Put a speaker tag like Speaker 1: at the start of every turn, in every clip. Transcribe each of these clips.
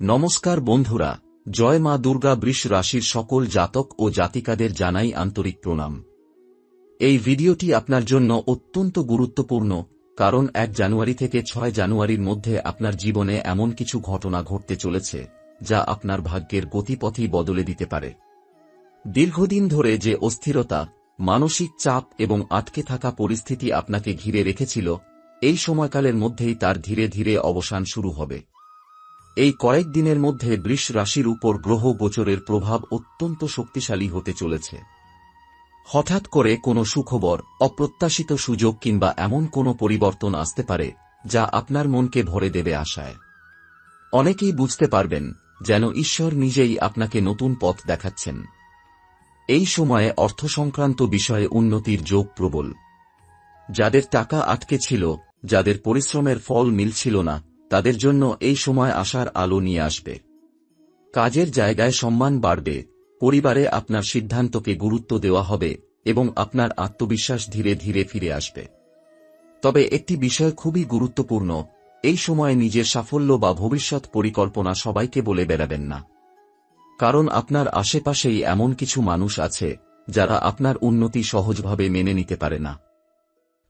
Speaker 1: নমস্কার বন্ধুরা, জয় মা দুর্গা বৃষ রাশির সকল জাতক ও জাতিকাদের জানাই আন্তরিক প্রণাম। এই ভিডিওটি আপনার জন্য অত্যন্ত গুরুত্বপূর্ণ, কারণ এক জানুয়ারি থেকে ছয় জানুয়ারির মধ্যে আপনার জীবনে এমন কিছু ঘটনা ঘটতে চলেছে, যা আপনার ভাগ্যের গতিপথই বদলে দিতে পারে। দীর্ঘদিন ধরে যে অস্থিরতা, মানসিক চাপ এবং আটকে থাকা পরিস্থিতি আপনাকে ঘিরে রেখেছিল, এই সময়কালের মধ্যেই তার ধীরে ধীরে অবসান শুরু হবে। এই কয়েক দিনের মধ্যে বৃষ রাশির উপর গ্রহ গোচরের প্রভাব অত্যন্ত শক্তিশালী হতে চলেছে। হঠাৎ করে কোনো সুখবর, অপ্রত্যাশিত সুযোগ কিংবা এমন কোনো পরিবর্তন আসতে পারে, যা আপনার মনকে ভরে দেবে আশায়। অনেকেই বুঝতে পারবেন যেন ঈশ্বর নিজেই আপনাকে নতুন পথ দেখাচ্ছেন। এই সময়ে অর্থ সংক্রান্ত বিষয়ে উন্নতির যোগ প্রবল। যাদের টাকা আটকে ছিল, যাদের পরিশ্রমের ফল মিলছিল না তাদের জন্য এই সময় আসার আলো নিয়ে আসবে। কাজের জায়গায় সম্মান বাড়বে, পরিবারে আপনার সিদ্ধান্তকে গুরুত্ব দেওয়া হবে এবং আপনার আত্মবিশ্বাস ধীরে ধীরে ফিরে আসবে। তবে একটি বিষয় খুবই গুরুত্বপূর্ণ, এই সময়ে নিজের সাফল্য বা ভবিষ্যৎ পরিকল্পনা সবাইকে বলে বেড়াবেন না। কারণ আপনার আশেপাশেই এমন কিছু মানুষ আছে, যারা আপনার উন্নতি সহজভাবে মেনে নিতে পারে না।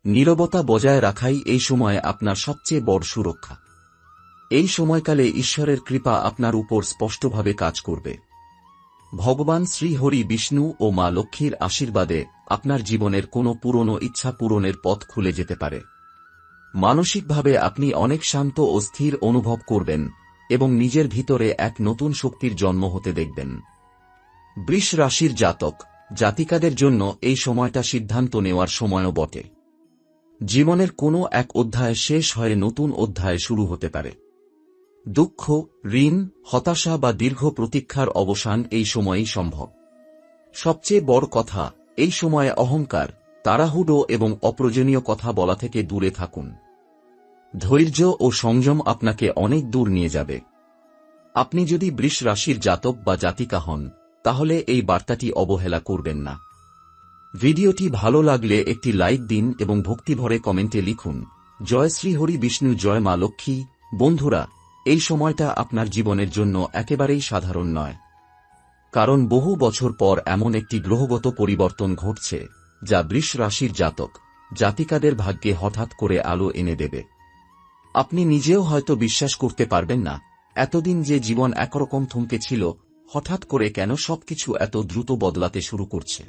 Speaker 1: নীরবতা বজায় রাখাই এই সময়ে আপনার সবচেয়ে বড় সুরক্ষা। এই সময়কালে ঈশ্বরের কৃপা আপনার উপর স্পষ্টভাবে কাজ করবে। ভগবান শ্রীহরি বিষ্ণু ও মা লক্ষ্মীর আশীর্বাদে আপনার জীবনের কোনো পুরনো ইচ্ছা পূরণের পথ খুলে যেতে পারে। মানসিকভাবে আপনি অনেক শান্ত ও স্থির অনুভব করবেন এবং নিজের ভিতরে এক নতুন শক্তির জন্ম হতে দেখবেন। বৃষ রাশির জাতক, জাতিকাদের জন্য এই সময়টা সিদ্ধান্ত নেওয়ার সময়ও বটে। জীবনের কোনো এক অধ্যায় শেষ হয়ে নতুন অধ্যায় শুরু হতে পারে। দুঃখ, ঋণ, হতাশা বা দীর্ঘ প্রতীক্ষার অবসান এই সময়েই সম্ভব। সবচেয়ে বড় কথা, এই সময়ে অহংকার, তাড়াহুড়ো এবং অপ্রয়োজনীয় কথা বলা থেকে দূরে থাকুন। ধৈর্য ও সংযম আপনাকে অনেক দূর নিয়ে যাবে। আপনি যদি বৃষ রাশির জাতক বা জাতিকা হন, তাহলে এই বার্তাটি অবহেলা করবেন না। ভিডিওটি ভালো লাগলে একটি লাইক দিন এবং ভক্তিভরে কমেন্টে লিখুন, জয় শ্রী হরি বিষ্ণু, জয় মা লক্ষ্মী। বন্ধুরা এই সময়টা আপনার জীবনের জন্য একেবারেই সাধারণ নয়। কারণ বহু বছর পর এমন একটি গ্রহগত পরিবর্তন ঘটছে, যা বৃষ রাশির জাতক, জাতিকাদের ভাগ্যে হঠাৎ করে আলো এনে দেবে। আপনি নিজেও হয়তো বিশ্বাস করতে পারবেন না, এতদিন যে জীবন একরকম থমকে ছিল, হঠাৎ করে কেন সবকিছু এত দ্রুত বদলাতে শুরু করছে?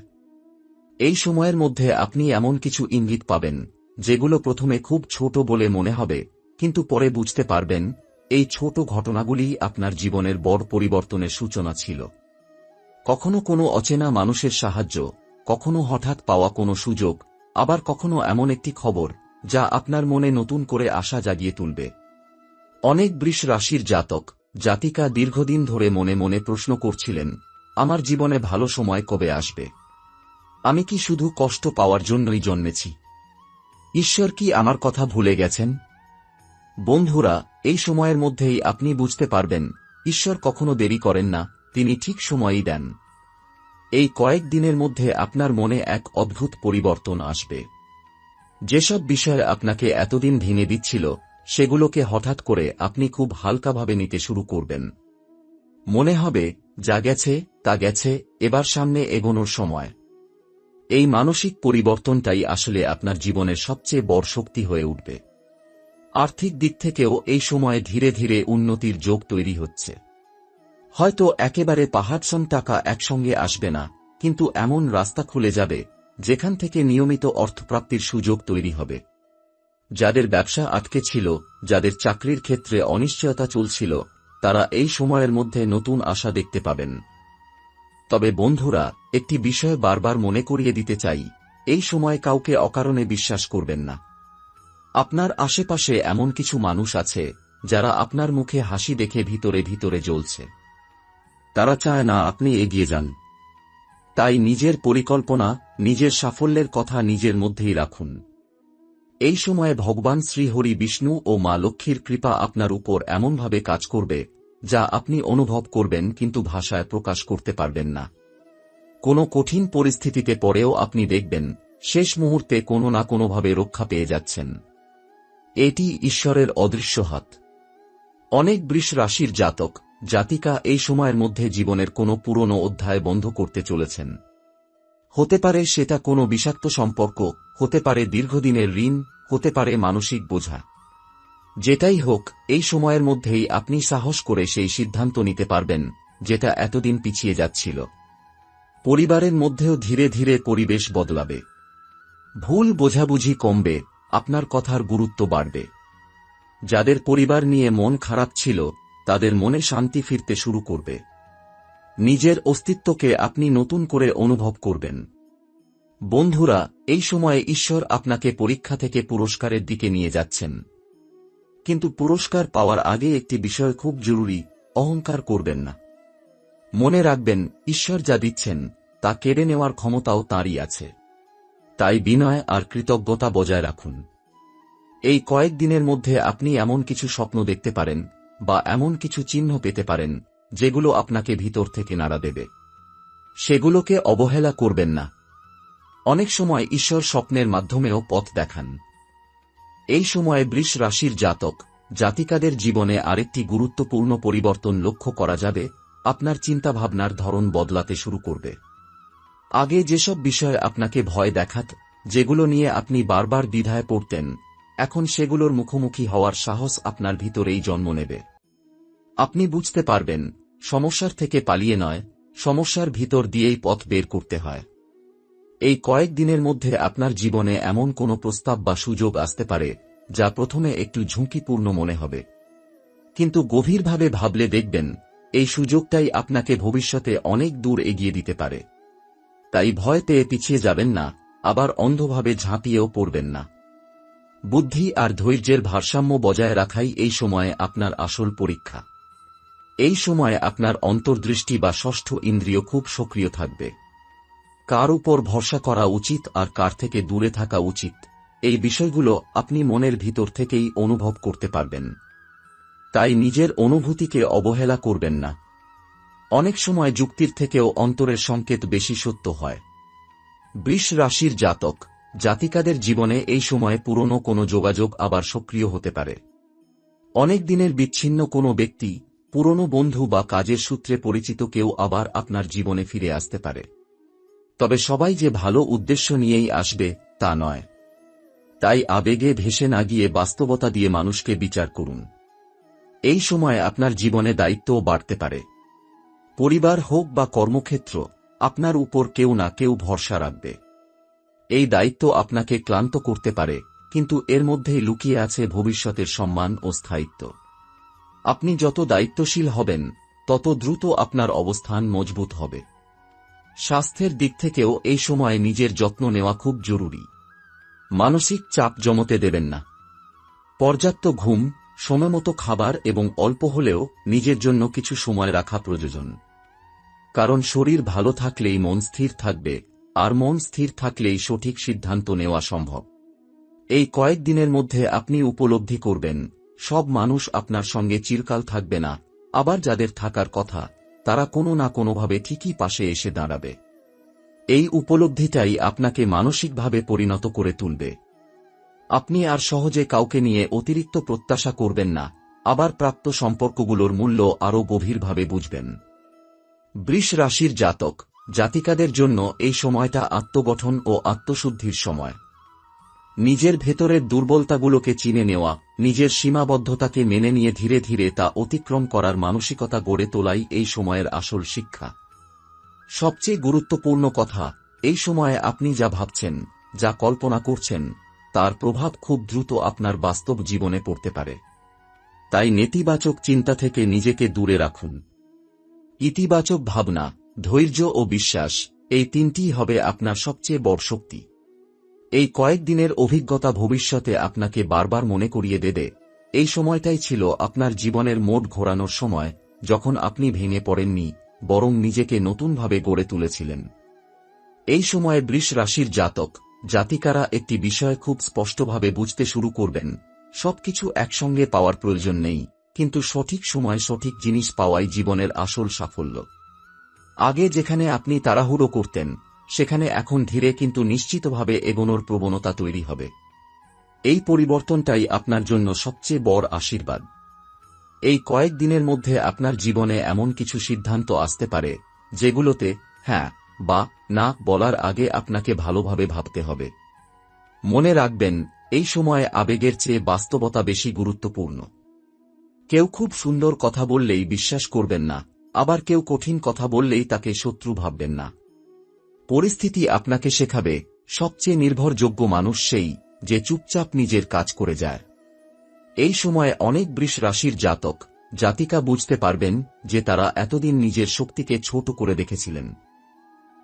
Speaker 1: এই সময়ের মধ্যে আপনি এমন কিছু ইঙ্গিত পাবেন, যেগুলো প্রথমে খুব ছোট বলে মনে হবে, কিন্তু পরে বুঝতে পারবেন এই ছোট ঘটনাগুলি আপনার জীবনের বড় পরিবর্তনের সূচনা ছিল। কখনো কোনো অচেনা মানুষের সাহায্য, কখনো হঠাৎ পাওয়া কোনো সুযোগ, আবার কখনো এমন একটি খবর, যা আপনার মনে নতুন করে আশা জাগিয়ে তুলবে। অনেক বৃষ রাশির জাতক, জাতিকা দীর্ঘদিন ধরে মনে মনে প্রশ্ন করছিলেন, আমার জীবনে ভালো সময় কবে আসবে? আমি কি শুধু কষ্ট পাওয়ার জন্যই জন্মেছি? ঈশ্বর কি আমার কথা ভুলে গেছেন? বন্ধুরা এই সময়ের মধ্যেই আপনি বুঝতে পারবেন, ঈশ্বর কখনো দেরি করেন না, তিনি ঠিক সময়ই দেন। এই কয়েক দিনের মধ্যে আপনার মনে এক অদ্ভুত পরিবর্তন আসবে। যেসব বিষয় আপনাকে এতদিন ভেঙে দিচ্ছিল, সেগুলোকে হঠাৎ করে আপনি খুব হালকাভাবে নিতে শুরু করবেন। মনে হবে, যা গেছে, তা গেছে, এবার সামনে এগোনোর সময়। এই মানসিক পরিবর্তনটাই আসলে আপনার জীবনের সবচেয়ে বড় শক্তি হয়ে উঠবে। আর্থিক দিক থেকেও এই সময়ে ধীরে ধীরে উন্নতির যোগ তৈরি হচ্ছে। হয়তো একেবারে পাহাড়সন টাকা একসঙ্গে আসবে না, কিন্তু এমন রাস্তা খুলে যাবে, যেখান থেকে নিয়মিত অর্থপ্রাপ্তির সুযোগ তৈরি হবে। যাদের ব্যবসা আটকে ছিল, যাদের চাকরির ক্ষেত্রে অনিশ্চয়তা চলছিল, তারা এই সময়ের মধ্যে নতুন আশা দেখতে পাবেন। তবে বন্ধুরা, একটি বিষয় বারবার মনে করিয়ে দিতে চাই, এই সময় কাউকে অকারণে বিশ্বাস করবেন না। আপনার আশেপাশে এমন কিছু মানুষ আছে, যারা আপনার মুখে হাসি দেখে ভিতরে ভিতরে জ্বলছে। তারা চায় না আপনি এগিয়ে যান। তাই নিজের পরিকল্পনা, নিজের সাফল্যের কথা নিজের মধ্যেই রাখুন। এই সময়ে ভগবান শ্রীহরি বিষ্ণু ও মা লক্ষ্মীর কৃপা আপনার উপর এমনভাবে কাজ করবে, যা আপনি অনুভব করবেন কিন্তু ভাষায় প্রকাশ করতে পারবেন না। কোনো কঠিন পরিস্থিতিতে পরেও আপনি দেখবেন, শেষ মুহূর্তে কোনো না কোনোভাবে রক্ষা পেয়ে যাচ্ছেন। এটি ঈশ্বরের অদৃশ্য হাত। অনেক বৃষ রাশির জাতক, জাতিকা এই সময়ের মধ্যে জীবনের কোনো পুরনো অধ্যায় বন্ধ করতে চলেছেন। হতে পারে সেটা কোনো বিষাক্ত সম্পর্ক, হতে পারে দীর্ঘদিনের ঋণ, হতে পারে মানসিক বোঝা। যেটাই হোক, এই সময়ের মধ্যেই আপনি সাহস করে সেই সিদ্ধান্ত নিতে পারবেন, যেটা এতদিন পিছিয়ে যাচ্ছিল। পরিবারের মধ্যেও ধীরে ধীরে পরিবেশ বদলাবে। ভুল বোঝাবুঝি কমবে আপনার কথার গুরুত্ব বাড়বে। যাদের পরিবার নিয়ে মন খারাপ ছিল, তাদের মনে শান্তি ফিরতে শুরু করবে। নিজের অস্তিত্বকে আপনি নতুন করে অনুভব করবেন। বন্ধুরা, এই সময়ে ঈশ্বর আপনাকে পরীক্ষা থেকে পুরস্কারের দিকে নিয়ে যাচ্ছেন। কিন্তু পুরস্কার পাওয়ার আগে একটি বিষয় খুব জরুরি, অহংকার করবেন না। মনে রাখবেন, ঈশ্বর যা দিচ্ছেন, তা কেড়ে নেওয়ার ক্ষমতাও তাঁরই আছে। তাই বিনয় আর কৃতজ্ঞতা বজায় রাখুন। এই কয়েক দিনের মধ্যে আপনি এমন কিছু স্বপ্ন দেখতে পারেন বা এমন কিছু চিহ্ন পেতে পারেন যেগুলো আপনাকে ভিতর থেকে নাড়া দেবে। সেগুলোকে অবহেলা করবেন না। অনেক সময় ঈশ্বর স্বপ্নের মাধ্যমেও পথ দেখান। এই সময়ে বৃষ রাশির জাতক, জাতিকাদের জীবনে আরেকটি গুরুত্বপূর্ণ পরিবর্তন লক্ষ্য করা যাবে, আপনার চিন্তাভাবনার ধরন বদলাতে শুরু করবে। আগে যেসব বিষয় আপনাকে ভয় দেখাত, যেগুলো নিয়ে আপনি বারবার দ্বিধায় পড়তেন, এখন সেগুলোর মুখোমুখি হওয়ার সাহস আপনার ভিতরেই জন্ম নেবে। আপনি বুঝতে পারবেন, সমস্যার থেকে পালিয়ে নয়, সমস্যার ভিতর দিয়েই পথ বের করতে হয়। এই কয়েক দিনের মধ্যে আপনার জীবনে এমন কোনো প্রস্তাব বা সুযোগ আসতে পারে, যা প্রথমে একটু ঝুঁকিপূর্ণ মনে হবে। কিন্তু গভীরভাবে ভাবলে দেখবেন, এই সুযোগটাই আপনাকে ভবিষ্যতে অনেক দূর এগিয়ে দিতে পারে। তাই ভয় পেয়ে পিছিয়ে যাবেন না, আবার অন্ধভাবে ঝাঁপিয়েও পড়বেন না। বুদ্ধি আর ধৈর্যের ভারসাম্য বজায় রাখাই এই সময়ে আপনার আসল পরীক্ষা। এই সময়ে আপনার অন্তর্দৃষ্টি বা ষষ্ঠ ইন্দ্রিয় খুব সক্রিয় থাকবে। কার উপর ভরসা করা উচিত আর কার থেকে দূরে থাকা উচিত, এই বিষয়গুলো আপনি মনের ভিতর থেকেই অনুভব করতে পারবেন। তাই নিজের অনুভূতিকে অবহেলা করবেন না। অনেক সময় যুক্তির থেকেও অন্তরের সংকেত বেশি সত্য হয়। বৃষ রাশির জাতক, জাতিকাদের জীবনে এই সময়ে পুরনো কোনো যোগাযোগ আবার সক্রিয় হতে পারে। অনেক দিনের বিচ্ছিন্ন কোনো ব্যক্তি, পুরনো বন্ধু বা কাজের সূত্রে পরিচিত কেউ আবার আপনার জীবনে ফিরে আসতে পারে। তবে সবাই যে ভালো উদ্দেশ্য নিয়েই আসবে, তা নয়। তাই আবেগে ভেসে না গিয়ে বাস্তবতা দিয়ে মানুষকে বিচার করুন। এই সময় আপনার জীবনে দায়িত্বও বাড়তে পারে। পরিবার হোক বা কর্মক্ষেত্র, আপনার উপর কেউ না কেউ ভরসা রাখবে। এই দায়িত্ব আপনাকে ক্লান্ত করতে পারে, কিন্তু এর মধ্যেই লুকিয়ে আছে ভবিষ্যতের সম্মান ও স্থায়িত্ব। আপনি যত দায়িত্বশীল হবেন, তত দ্রুত আপনার অবস্থান মজবুত হবে। স্বাস্থ্যের দিক থেকেও এই সময়ে নিজের যত্ন নেওয়া খুব জরুরি। মানসিক চাপ জমতে দেবেন না। পর্যাপ্ত ঘুম, সময়মতো খাবার এবং অল্প হলেও নিজের জন্য কিছু সময় রাখা প্রয়োজন। কারণ শরীর ভালো থাকলেই মন স্থির থাকবে, আর মন স্থির থাকলেই সঠিক সিদ্ধান্ত নেওয়া সম্ভব। এই কয়েক দিনের মধ্যে আপনি উপলব্ধি করবেন, সব মানুষ আপনার সঙ্গে চিরকাল থাকবে না, আবার যাদের থাকার কথা, তারা কোনো না কোনোভাবে ঠিকই পাশে এসে দাঁড়াবে। এই উপলব্ধিটাই আপনাকে মানসিকভাবে পরিণত করে তুলবে। আপনি আর সহজে কাউকে নিয়ে অতিরিক্ত প্রত্যাশা করবেন না, আবার প্রাপ্ত সম্পর্কগুলোর মূল্য আরও গভীরভাবে বুঝবেন। বৃষ রাশির জাতক, জাতিকাদের জন্য এই সময়টা আত্মগঠন ও আত্মশুদ্ধির সময়। নিজের ভেতরের দুর্বলতাগুলোকে চিনে নেওয়া, নিজের সীমাবদ্ধতাকে মেনে নিয়ে ধীরে ধীরে তা অতিক্রম করার মানসিকতা গড়ে তোলাই এই সময়ের আসল শিক্ষা। সবচেয়ে গুরুত্বপূর্ণ কথা, এই সময়ে আপনি যা ভাবছেন, যা কল্পনা করছেন, তার প্রভাব খুব দ্রুত আপনার বাস্তব জীবনে পড়তে পারে। তাই নেতিবাচক চিন্তা থেকে নিজেকে দূরে রাখুন। ইতিবাচক ভাবনা, ধৈর্য ও বিশ্বাস, এই তিনটিই হবে আপনার সবচেয়ে বড় শক্তি। এই কয়েকদিনের অভিজ্ঞতা ভবিষ্যতে আপনাকে বারবার মনে করিয়ে দেবে। এই সময়টাই ছিল আপনার জীবনের মোট ঘোরানোর সময়, যখন আপনি ভেঙে পড়েননি, বরং নিজেকে নতুনভাবে গড়ে তুলেছিলেন। এই সময়ে বৃষ রাশির জাতক, জাতিকারা একটি বিষয় খুব স্পষ্টভাবে বুঝতে শুরু করবেন, সবকিছু একসঙ্গে পাওয়ার প্রয়োজন নেই। কিন্তু সঠিক সময় সঠিক জিনিস পাওয়াই জীবনের আসল সাফল্য। আগে যেখানে আপনি তাড়াহুড়ো করতেন, সেখানে এখন ধীরে কিন্তু নিশ্চিতভাবে এগোনোর প্রবণতা তৈরি হবে। এই পরিবর্তনটাই আপনার জন্য সবচেয়ে বড় আশীর্বাদ। এই কয়েক দিনের মধ্যে আপনার জীবনে এমন কিছু সিদ্ধান্ত আসতে পারে, যেগুলোতে হ্যাঁ বা, না বলার আগে আপনাকে ভালোভাবে ভাবতে হবে। মনে রাখবেন, এই সময়ে আবেগের চেয়ে বাস্তবতা বেশি গুরুত্বপূর্ণ। কেউ খুব সুন্দর কথা বললেই বিশ্বাস করবেন না, আবার কেউ কঠিন কথা বললেই তাকে শত্রু ভাববেন না। পরিস্থিতি আপনাকে শেখাবে, সবচেয়ে নির্ভরযোগ্য মানুষ সেই, যে চুপচাপ নিজের কাজ করে যায়। এই সময়ে অনেক বৃষ রাশির জাতক, জাতিকা বুঝতে পারবেন যে তারা এতদিন নিজের শক্তিকে ছোট করে দেখেছিলেন।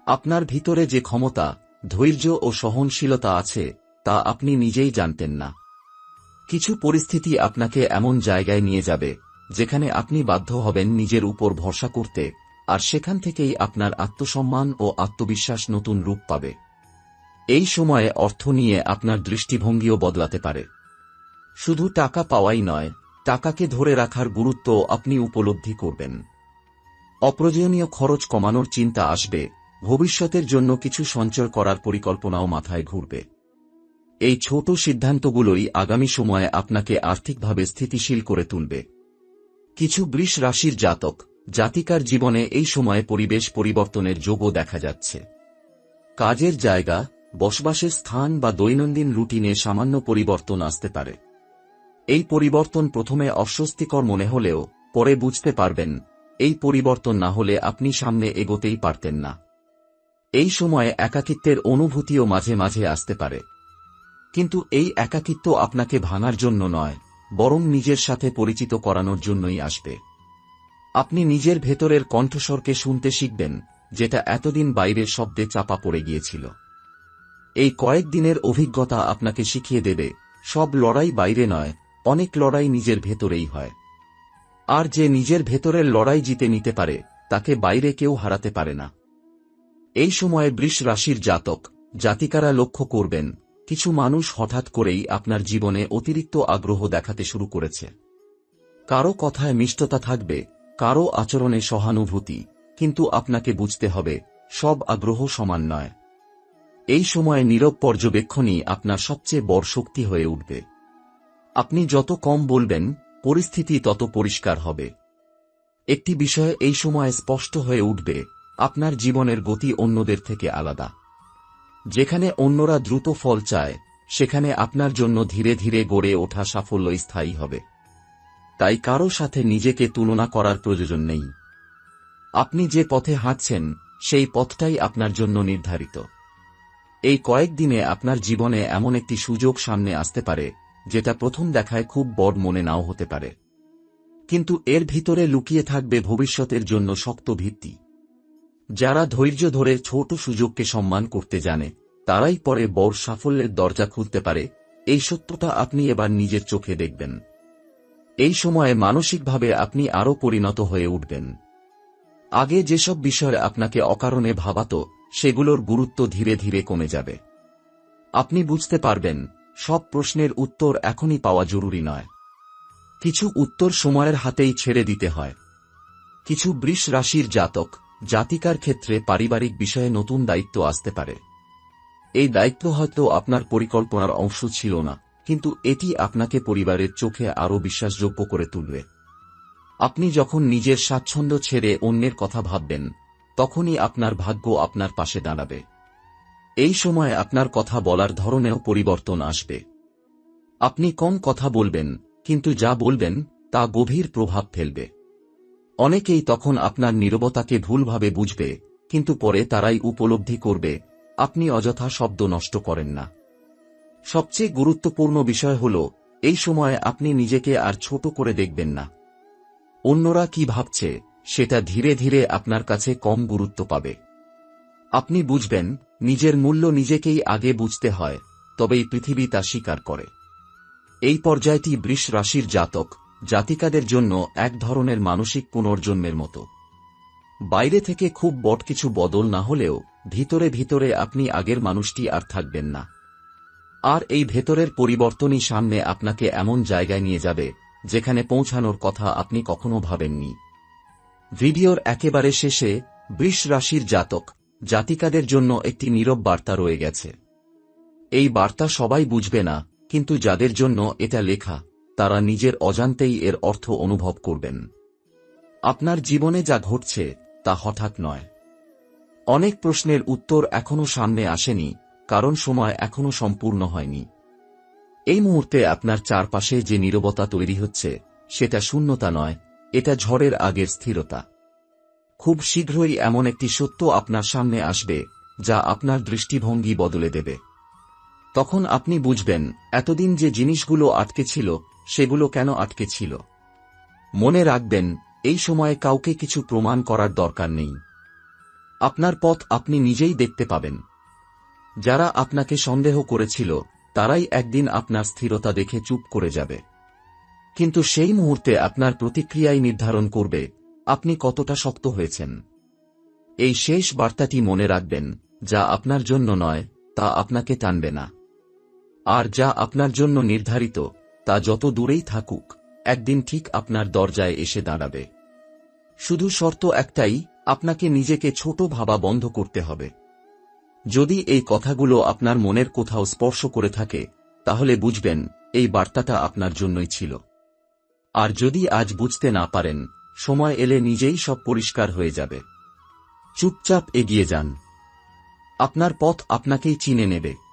Speaker 1: আপনার ভিতরে যে ক্ষমতা, ধৈর্য ও সহনশীলতা আছে, তা আপনি নিজেই জানতেন না। কিছু পরিস্থিতি আপনাকে এমন জায়গায় নিয়ে যাবে, যেখানে আপনি বাধ্য হবেন নিজের উপর ভরসা করতে, আর সেখান থেকেই আপনার আত্মসম্মান ও আত্মবিশ্বাস নতুন রূপ পাবে। এই সময়ে অর্থ নিয়ে আপনার দৃষ্টিভঙ্গিও বদলাতে পারে। শুধু টাকা পাওয়াই নয়, টাকাকে ধরে রাখার গুরুত্ব আপনি উপলব্ধি করবেন। অপ্রয়োজনীয় খরচ কমানোর চিন্তা আসবে, ভবিষ্যতের জন্য কিছু সঞ্চয় করার পরিকল্পনাও মাথায় ঘুরবে। এই ছোট সিদ্ধান্তগুলোই আগামী সময়ে আপনাকে আর্থিকভাবে স্থিতিশীল করে তুলবে। কিছু বৃষ রাশির জাতক, জাতিকার জীবনে এই সময়ে পরিবেশ পরিবর্তনের যোগও দেখা যাচ্ছে। কাজের জায়গা, বসবাসের স্থান বা দৈনন্দিন রুটিনে সামান্য পরিবর্তন আসতে পারে। এই পরিবর্তন প্রথমে অস্বস্তিকর মনে হলেও পরে বুঝতে পারবেন, এই পরিবর্তন না হলে আপনি সামনে এগোতেই পারতেন না। এই সময়ে একাকিত্বের অনুভূতিও মাঝে মাঝে আসতে পারে। কিন্তু এই একাকিত্ব আপনাকে ভাঙার জন্য নয়, বরং নিজের সাথে পরিচিত করানোর জন্যই আসবে। আপনি নিজের ভেতরের কণ্ঠস্বরকে শুনতে শিখবেন, যেটা এতদিন বাইরের শব্দে চাপা পড়ে গিয়েছিল। এই কয়েক দিনের অভিজ্ঞতা আপনাকে শিখিয়ে দেবে, সব লড়াই বাইরে নয়, অনেক লড়াই নিজের ভেতরেই হয়। আর যে নিজের ভেতরের লড়াই জিতে নিতে পারে, তাকে বাইরে কেউ হারাতে পারে না। এই সময়ে বৃষ রাশির জাতক, জাতিকারা লক্ষ্য করবেন কিছু মানুষ হঠাৎ করেই আপনার জীবনে অতিরিক্ত আগ্রহ দেখাতে শুরু করেছে। কারও কথায় মিষ্টতা থাকবে, কারও আচরণে সহানুভূতি, কিন্তু আপনাকে বুঝতে হবে, সব আগ্রহ সমান নয়। এই সময়ে নীরব পর্যবেক্ষণই আপনার সবচেয়ে বড় শক্তি হয়ে উঠবে। আপনি যত কম বলবেন, পরিস্থিতি তত পরিষ্কার হবে। একটি বিষয় এই সময়ে স্পষ্ট হয়ে উঠবে, আপনার জীবনের গতি অন্যদের থেকে আলাদা। যেখানে অন্যরা দ্রুত ফল চায়, সেখানে আপনার জন্য ধীরে ধীরে গড়ে ওঠা সাফল্য স্থায়ী হবে। তাই কারও সাথে নিজেকে তুলনা করার প্রয়োজন নেই। আপনি যে পথে হাঁটছেন, সেই পথটাই আপনার জন্য নির্ধারিত। এই কয়েক দিনে আপনার জীবনে এমন একটি সুযোগ সামনে আসতে পারে, যেটা প্রথম দেখায় খুব বড় মনে নাও হতে পারে। কিন্তু এর ভিতরে লুকিয়ে থাকবে ভবিষ্যতের জন্য শক্ত ভিত্তি। যারা ধৈর্য ধরে ছোট সুযোগকে সম্মান করতে জানে, তারাই পরে বড় সাফল্যের দরজা খুলতে পারে। এই সত্যটা আপনি এবার নিজের চোখে দেখবেন। এই সময়ে মানসিকভাবে আপনি আরও পরিণত হয়ে উঠবেন। আগে যেসব বিষয়ে আপনাকে অকারণে ভাবাত, সেগুলোর গুরুত্ব ধীরে ধীরে কমে যাবে। আপনি বুঝতে পারবেন, সব প্রশ্নের উত্তর এখনই পাওয়া জরুরি নয়। কিছু উত্তর সময়ের হাতেই ছেড়ে দিতে হয়। কিছু বৃষ রাশির জাতক জাতিকার ক্ষেত্রে পারিবারিক বিষয়ে নতুন দায়িত্ব আসতে পারে। এই দায়িত্ব হয়তো আপনার পরিকল্পনার অংশ ছিল না, কিন্তু এটি আপনাকে পরিবারের চোখে আরও বিশ্বাসযোগ্য করে তুলবে। আপনি যখন নিজের স্বাচ্ছন্দ্য ছেড়ে অন্যের কথা ভাববেন, তখনই আপনার ভাগ্য আপনার পাশে দাঁড়াবে। এই সময় আপনার কথা বলার ধরনেও পরিবর্তন আসবে। আপনি কম কথা বলবেন, কিন্তু যা বলবেন তা গভীর প্রভাব ফেলবে। অনেকেই তখন আপনার নীরবতাকে ভুলভাবে বুঝবে, কিন্তু পরে তারাই উপলব্ধি করবে, আপনি অযথা শব্দ নষ্ট করেন না। সবচেয়ে গুরুত্বপূর্ণ বিষয় হল, এই সময়ে আপনি নিজেকে আর ছোট করে দেখবেন না। অন্যরা কি ভাবছে, সেটা ধীরে ধীরে আপনার কাছে কম গুরুত্ব পাবে। আপনি বুঝবেন, নিজের মূল্য নিজেকেই আগে বুঝতে হয়, তবেই পৃথিবী তা স্বীকার করে। এই পর্যায়টি বৃষ রাশির জাতক জাতিকাদের জন্য এক ধরনের মানসিক পুনর্জন্মের মতো। বাইরে থেকে খুব বট কিছু বদল না হলেও ভিতরে ভিতরে আপনি আগের মানুষটি আর থাকবেন না। আর এই ভেতরের পরিবর্তনই সামনে আপনাকে এমন জায়গায় নিয়ে যাবে, যেখানে পৌঁছানোর কথা আপনি কখনো ভাবেননি। ভিডিওর একেবারে শেষে বৃষ রাশির জাতক, জাতিকাদের জন্য একটি নীরব বার্তা রয়ে গেছে। এই বার্তা সবাই বুঝবে না, কিন্তু যাদের জন্য এটা লেখা তারা নিজের অজান্তেই এর অর্থ অনুভব করবেন। আপনার জীবনে যা ঘটছে, তা হঠাৎ নয়। অনেক প্রশ্নের উত্তর এখনও সামনে আসেনি, কারণ সময় এখনও সম্পূর্ণ হয়নি। এই মুহূর্তে আপনার চারপাশে যে নীরবতা তৈরি হচ্ছে, সেটা শূন্যতা নয়, এটা ঝড়ের আগের স্থিরতা। খুব শীঘ্রই এমন একটি সত্য আপনার সামনে আসবে, যা আপনার দৃষ্টিভঙ্গি বদলে দেবে। তখন আপনি বুঝবেন, এতদিন যে জিনিসগুলো আটকে ছিল সেগুলো কেন আটকে ছিল? মনে রাখবেন, এই সময়ে কাউকে কিছু প্রমাণ করার দরকার নেই। আপনার পথ আপনি নিজেই দেখতে পাবেন। যারা আপনাকে সন্দেহ করেছিল, তারাই একদিন আপনার স্থিরতা দেখে চুপ করে যাবে। কিন্তু সেই মুহূর্তে আপনার প্রতিক্রিয়াই নির্ধারণ করবে, আপনি কতটা শক্ত হয়েছেন। এই শেষ বার্তাটি মনে রাখবেন, যা আপনার জন্য নয়, তা আপনাকে টানবে না। আর যা আপনার জন্য নির্ধারিত তা যত দূরেই থাকুক, একদিন ঠিক আপনার দরজায় এসে দাঁড়াবে। শুধু শর্ত একটাই, আপনাকে নিজেকে ছোট ভাবা বন্ধ করতে হবে। যদি এই কথাগুলো আপনার মনের কোথাও স্পর্শ করে থাকে, তাহলে বুঝবেন, এই বার্তাটা আপনার জন্যই ছিল। আর যদি আজ বুঝতে না পারেন, সময় এলে নিজেই সব পরিষ্কার হয়ে যাবে। চুপচাপ এগিয়ে যান। আপনার পথ আপনাকেই চিনে নেবে।